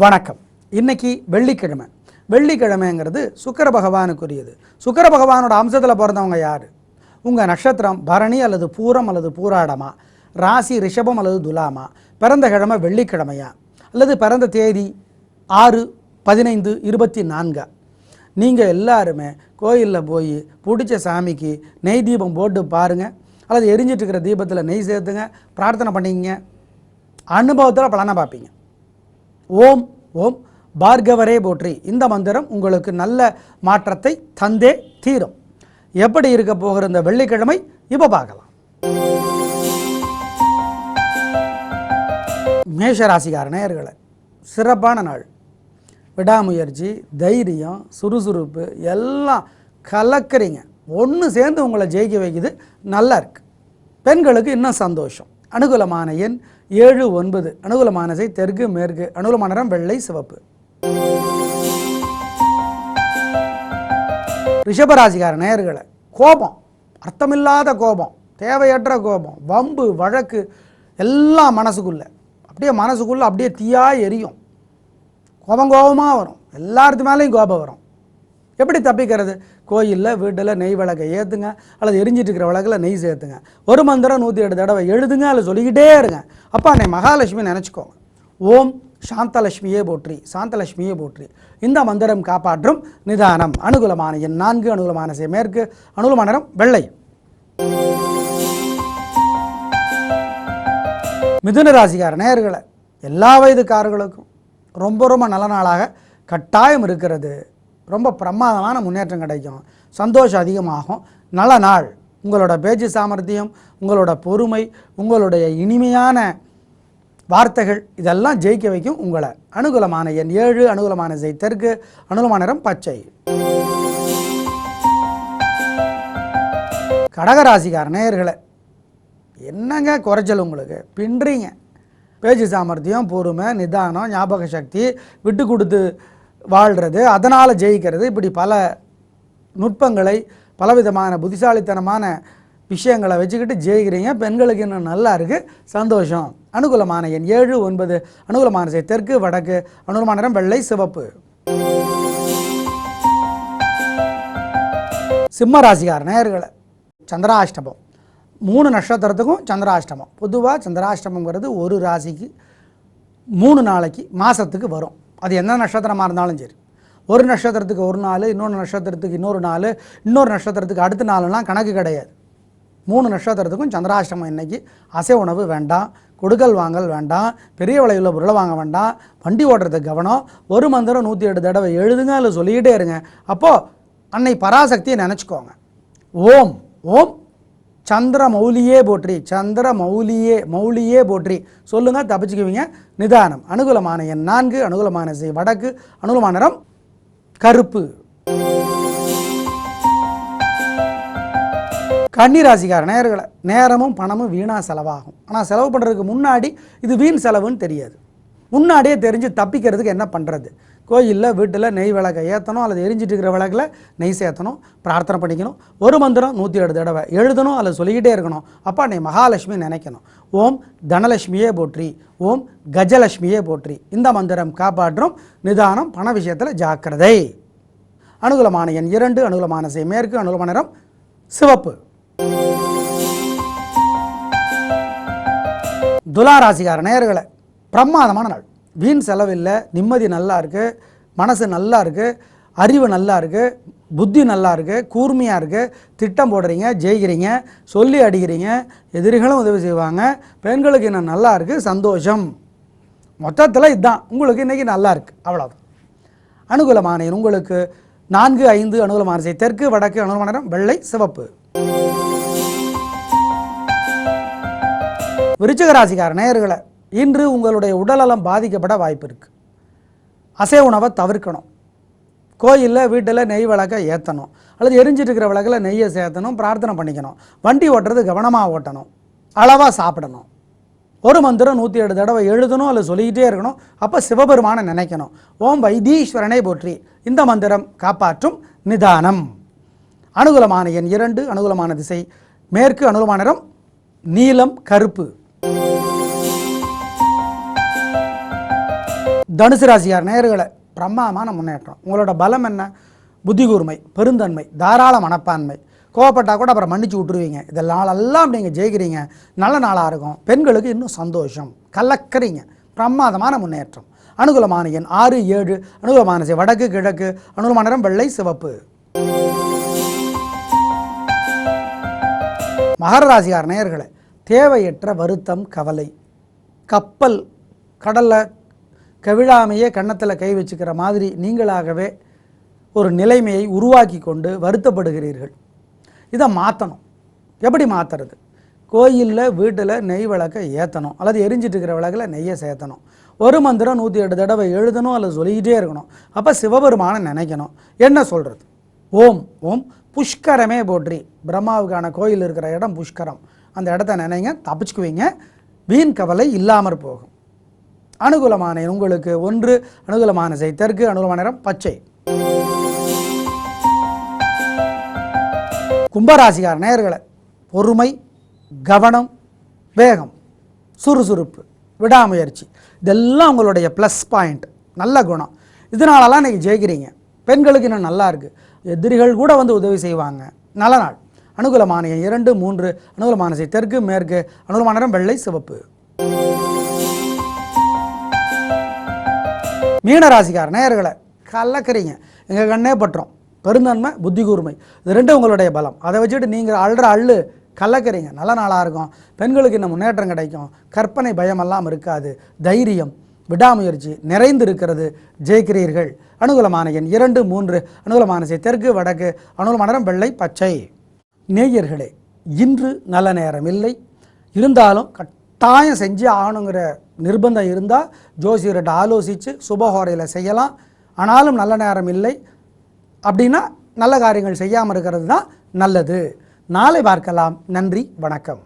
வணக்கம். இன்னைக்கு வெள்ளிக்கிழமை. வெள்ளிக்கிழமைங்கிறது சுக்கர பகவானுக்குரியது. சுக்கர பகவானோட அம்சத்தில் பிறந்தவங்க யார்? உங்கள் நட்சத்திரம் பரணி அல்லது பூரம் அல்லது பூராடமா? ராசி ரிஷபம் அல்லது துலாமா? பிறந்த கிழமை வெள்ளிக்கிழமையா? அல்லது பிறந்த தேதி ஆறு பதினைந்து இருபத்தி நான்கா. நீங்கள் எல்லாருமே கோயிலில் போய் பிடிச்ச சாமிக்கு நெய் தீபம் போட்டு பாருங்கள் அல்லது எரிஞ்சிட்டு இருக்கிற தீபத்தில் நெய் சேர்த்துங்க. பிரார்த்தனை பண்ணிக்கங்க. அனுபவத்தில் பலனை பார்ப்பீங்க. ஓம் ஓம் பார்கவரே போற்றி. இந்த மந்திரம் உங்களுக்கு நல்ல மாற்றத்தை தந்தே தீரும். எப்படி இருக்க போகிற இந்த வெள்ளிக்கிழமை? இப்போ பார்க்கலாம். மேஷராசிக்கார நேயர்களை சிறப்பான நாள். விடாமுயற்சி தைரியம் சுறுசுறுப்பு எல்லாம் கலக்கிறீங்க. ஒன்று சேர்ந்து உங்களை ஜெயிக்க வைக்குது நல்லா இருக்கு. பெண்களுக்கு இன்னும் சந்தோஷம். அனுகூலமான எண் ஏழு ஒன்பது அனுகூலமான செய் தெற்கு மேற்கு அனுகூலமான நிறம் வெள்ளை சிவப்பு. ரிஷபராசிகார நேயர்களை கோபம் அர்த்தமில்லாத கோபம் தேவையற்ற கோபம் வம்பு வழக்கு எல்லாம் மனசுக்குள்ளே. அப்படியே மனசுக்குள்ளே அப்படியே தீயாக எரியும். கோபம் கோபமாக வரும். எல்லாருத்து மேலேயும் கோபம் வரும். எப்படி தப்பிக்கிறது? கோயிலில் வீட்டில் நெய் விளக்கை ஏற்றுங்க அல்லது எரிஞ்சிட்டு இருக்கிற விளக்கில் நெய் சேர்த்துங்க. ஒரு மந்திரம் நூற்றி எட்டு தடவை எழுதுங்க அல்ல சொல்லிக்கிட்டே இருங்க. அப்போ அன்னை மகாலட்சுமி நினச்சிக்கோங்க ஓம் சாந்தலட்சுமியே போற்றி சாந்தலட்சுமியே போற்றி. இந்த மந்திரம் காப்பாற்றும் நிதானம். அனுகூலமான எண் நான்கு அனுகூலமான செய் மேற்கு அனுகூலமான நிறம் வெள்ளை. மிதுன ராசிக்கார நேயர்களை எல்லா வயதுக்காரர்களுக்கும் ரொம்ப ரொம்ப நல்ல நாளாக கட்டாயம் இருக்கிறது. ரொம்ப பிரமாதமான முன்னேற்றம் கிடைக்கும். சந்தோஷம் அதிகமாகும். நல்ல நாள். உங்களோட பேச்சு சாமர்த்தியம் உங்களோட பொறுமை உங்களுடைய இனிமையான வார்த்தைகள் இதெல்லாம் ஜெயிக்க வைக்கும் உங்களை. அனுகூலமான எண் ஏழு அனுகூலமான செய் தெற்கு அனுகூலமான நிறம் பச்சை. கடகராசிக்கார நேயர்களை என்னங்க குறைச்சல் உங்களுக்கு? பின்றீங்க. பேச்சு சாமர்த்தியம் பொறுமை நிதானம் ஞாபக சக்தி விட்டு கொடுத்து வாழ்கிறது அதனால் ஜெயிக்கிறது. இப்படி பல நுட்பங்களை பலவிதமான புத்திசாலித்தனமான விஷயங்களை வச்சுக்கிட்டு ஜெயிக்கிறீங்க. பெண்களுக்கு இன்னும் நல்லா இருக்குது சந்தோஷம். அனுகூலமான எண் ஏழு ஒன்பது. அனுகூலமான செய் தெற்கு வடக்கு. அனுகூலமான நிறம் வெள்ளை சிவப்பு. சிம்ம ராசிக்கார நேயர்களை சந்திராஷ்டமம். மூணு நட்சத்திரத்துக்கும் சந்திராஷ்டமம். பொதுவாக சந்திராஷ்டமங்கிறது ஒரு ராசிக்கு மூணு நாளைக்கு மாதத்துக்கு வரும். அது எந்த நட்சத்திரமாக இருந்தாலும் சரி. ஒரு நட்சத்திரத்துக்கு ஒரு நாள் இன்னொரு நட்சத்திரத்துக்கு இன்னொரு நாள் இன்னொரு நட்சத்திரத்துக்கு அடுத்த நாளெல்லாம் கணக்கு கிடையாது. மூணு நட்சத்திரத்துக்கும் சந்திராஷ்டமம் இன்னைக்கு. அசை உணவு வேண்டாம் கொடுக்கல் வாங்கல் வேண்டாம் பெரிய விலையுள்ள பொருளை வாங்க வேண்டாம் வண்டி ஓட்டுறதுக்கு கவனம் ஒரு மந்திரம் நூற்றி எட்டு தடவை எழுதுங்க இல்லை சொல்லிக்கிட்டே இருங்க. அப்போது அன்னை பராசக்தியை நினச்சிக்கோங்க. ஓம் ஓம் சந்திர மௌலியே போற்றி சந்திர மௌலியே மௌலியே போற்றி. சொல்லுங்க தப்பிச்சுக்குவீங்க. நிதானம். அனுகூலமான எண் நான்கு அனுகூலமான செய் வடக்கு அனுகூலமான நிறம் கருப்பு. கன்னிராசிக்கார நேர்களை நேரமும் பணமும் வீணாக செலவாகும். ஆனால் செலவு பண்ணுறதுக்கு முன்னாடி இது வீண் செலவுன்னு தெரியாது. முன்னாடியே தெரிஞ்சு தப்பிக்கிறதுக்கு என்ன பண்ணுறது கோயிலில் வீட்டில் நெய் விளக்கை ஏற்றணும் அல்லது எரிஞ்சிட்டு இருக்கிற விளக்கில் நெய் சேர்த்தணும் பிரார்த்தனை பண்ணிக்கணும். ஒரு மந்திரம் நூற்றி ஏழு தடவை. எழுதணும் அல்லது சொல்லிக்கிட்டே இருக்கணும். அப்பா நீ மகாலட்சுமி நினைக்கணும். ஓம் தனலட்சுமியே போற்றி. ஓம் கஜலட்சுமியே போற்றி. இந்த மந்திரம் காப்பாற்றும் நிதானம் பண விஷயத்தில் ஜாக்கிரதை. அனுகூலமான எண் இரண்டு அனுகூலமான செய் மேற்கு அனுகூலமான நிறம் சிவப்பு. துலா ராசிக்கார நேயர்களை பிரமாதமான நாள். வீண் செலவில்லை நிம்மதி நல்லா இருக்குது மனசு நல்லா இருக்குது அறிவு நல்லா இருக்குது புத்தி நல்லா இருக்குது கூர்மையாக இருக்குது திட்டம் போடுறீங்க ஜெயிக்கிறீங்க சொல்லி அடிக்கிறீங்க எதிரிகளும் உதவி செய்வாங்க பெண்களுக்கு இன்னும் நல்லா இருக்குது சந்தோஷம். மொத்தத்தில் இதுதான். உங்களுக்கு இன்றைக்கி நல்லா இருக்குது அவ்வளோதான் அனுகூலமான உங்களுக்கு நான்கு ஐந்து அனுகூலமான செய்தி தெற்கு வடக்கு அனுகூலமான நிறம் வெள்ளை சிவப்பு. விருச்சிக ராசிக்கார நேயர்களை இன்று உங்களுடைய உடல்நலம் பாதிக்கப்பட வாய்ப்பு இருக்குது அசை உணவை தவிர்க்கணும். கோயிலில் வீட்டில் நெய் விளக்கை ஏற்றணும் அல்லது எரிஞ்சிட்டு இருக்கிற விளக்கில் நெய்யை சேர்த்தணும் பிரார்த்தனை பண்ணிக்கணும். வண்டி ஓட்டுறது கவனமாக ஓட்டணும். அளவாக சாப்பிடணும். ஒரு மந்திரம் நூற்றி ஏழு தடவை எழுதணும் அல்லது சொல்லிக்கிட்டே இருக்கணும். அப்போ சிவபெருமானை நினைக்கணும். ஓம் வைத்தீஸ்வரனை போற்றி. இந்த மந்திரம் காப்பாற்றும் நிதானம். அனுகூலமான எண் இரண்டு அனுகூலமான திசை. மேற்கு அனுகூலமான நிறம் நீலம் கருப்பு. தனுசு ராசியார் நேயர்களை பிரம்மாமான முன்னேற்றம். உங்களோட பலம் என்ன? புத்தி கூர்மை பெருந்தன்மை தாராள மனப்பான்மை. கோவப்பட்டால் கூட அப்புறம் மன்னிச்சு விட்டுருவீங்க. இதெல்லாம் எல்லாம் நீங்கள் ஜெயிக்கிறீங்க. நல்ல நாளாக இருக்கும். பெண்களுக்கு இன்னும் சந்தோஷம். கலக்கறீங்க. பிரமாதமான முன்னேற்றம். அனுகூலமான எண் ஆறு ஏழு. அனுகூலமான வடக்கு கிழக்கு. அனுகூலமான நிறம் வெள்ளை சிவப்பு. மகர ராசியார் நேயர்களே தேவையற்ற வருத்தம் கவலை. கப்பல் கடலில் கவிழாமையே கன்னத்தில் கை வச்சுக்கிற மாதிரி நீங்களாகவே ஒரு நிலைமையை உருவாக்கி கொண்டு வருத்தப்படுகிறீர்கள். இதை மாற்றணும் எப்படி மாற்றுறது கோயிலில் வீட்டில் நெய் விளக்கை ஏற்றணும் அல்லது எரிஞ்சிட்டு இருக்கிற விளக்கில் நெய்யை சேர்த்தணும். ஒரு மந்திரம் நூற்றி எட்டு தடவை எழுதணும் அல்லது சொல்லிக்கிட்டே இருக்கணும். அப்போ சிவபெருமானை நினைக்கணும். என்ன சொல்கிறது ஓம் ஓம் புஷ்கரமே போற்றி. பிரம்மாவுக்கான கோயில் இருக்கிற இடம் புஷ்கரம். அந்த இடத்த நினைங்க தப்பிச்சுக்குவீங்க. வீண் கவலை இல்லாமற் போகும். அனுகூலமான உங்களுக்கு ஒன்று அனுகூலமான செய் தெற்கு அனுகூலமான நிறம் பச்சை. கும்பராசிகார் நேயர்களை பொறுமை கவனம் வேகம் சுறுசுறுப்பு விடாமுயற்சி இதெல்லாம் உங்களுடைய ப்ளஸ் பாயிண்ட் நல்ல குணம். இதனாலலாம் இன்றைக்கி ஜெயிக்கிறீங்க. பெண்களுக்கு இன்னும் நல்லா இருக்குது எதிரிகள் கூட வந்து உதவி செய்வாங்க. நல்ல நாள். அனுகூலமான இரண்டு மூன்று அனுகூலமான செய் தெற்கு மேற்கு அனுகூலமான வெள்ளை சிவப்பு. மீனராசிக்கார நேயர்களை கலக்கிறீங்க. எங்கள் கண்ணே பற்றோம். பெருந்தன்மை புத்தி கூர்மை. இது ரெண்டும் உங்களுடைய பலம். அதை வச்சுட்டு நீங்கள் அழுற அள்ளு கலக்கிறீங்க. நல்ல நாளாக இருக்கும். பெண்களுக்கு இன்னும் முன்னேற்றம் கிடைக்கும். கற்பனை பயமெல்லாம் இருக்காது. தைரியம் விடாமுயற்சி நிறைந்து இருக்கிறது ஜெயிக்கிறீர்கள். அனுகூலமான எண் இரண்டு மூன்று. அனுகூலமான செய் தெற்கு வடக்கு. அனுகூலமான நிறம் வெள்ளை பச்சை. நேயர்களே இன்று நல்ல நேரம் இல்லை. இருந்தாலும் கட்டாயம் செஞ்சு ஆகணுங்கிற நிர்பந்தம் இருந்தால் ஜோசியர்கிட்ட ஆலோசித்து சுபஹோரையில் செய்யலாம். ஆனாலும் நல்ல நேரம் இல்லை. அப்படின்னா நல்ல காரியங்கள் செய்யாமல் இருக்கிறது தான் நல்லது. நாளை பார்க்கலாம். நன்றி. வணக்கம்.